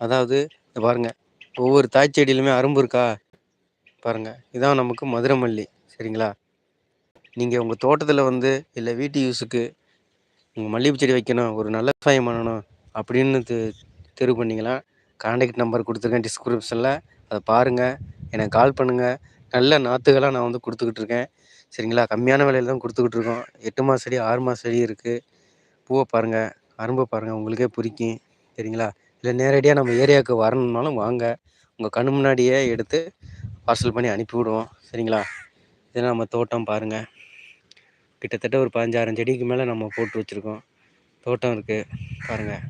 அதாவது பாருங்கள் ஒவ்வொரு தாய் செடியிலுமே அரும்பு இருக்கா? பாருங்கள் இதான் நமக்கு மதுரை மல்லி. சரிங்களா? நீங்கள் உங்கள் தோட்டத்தில் வந்து இல்லை வீட்டு யூஸுக்கு உங்கள் மல்லிகைப்பூ செடி வைக்கணும் ஒரு நல்ல விவசாயம் பண்ணணும் அப்படின்னு தெ தெரிவு பண்ணிங்களா காண்டாக்ட் நம்பர் கொடுத்துருக்கேன் டிஸ்கிரிப்ஷனில் அதை பாருங்கள் எனக்கு கால் பண்ணுங்கள் நல்ல நாற்றுகளாக நான் வந்து கொடுத்துக்கிட்டு இருக்கேன். சரிங்களா? கம்மியான விலையில தான் கொடுத்துக்கிட்டு இருக்கோம். எட்டு மாத செடி ஆறு மாத செடி இருக்குது பூவை பாருங்கள் அரும்பை பாருங்கள் உங்களுக்கே பிடிக்கும் சரிங்களா? இல்லை நேரடியாக நம்ம ஏரியாவுக்கு வரணுன்னாலும் வாங்க. உங்கள் கண் முன்னாடியே எடுத்து பார்சல் பண்ணி அனுப்பிவிடுவோம். சரிங்களா? இதெல்லாம் நம்ம தோட்டம் பாருங்கள் கிட்டத்தட்ட ஒரு பதினஞ்சாயிரம் செடிக்கு மேலே நம்ம போட்டு வச்சுருக்கோம். தோட்டம் இருக்குது பாருங்கள்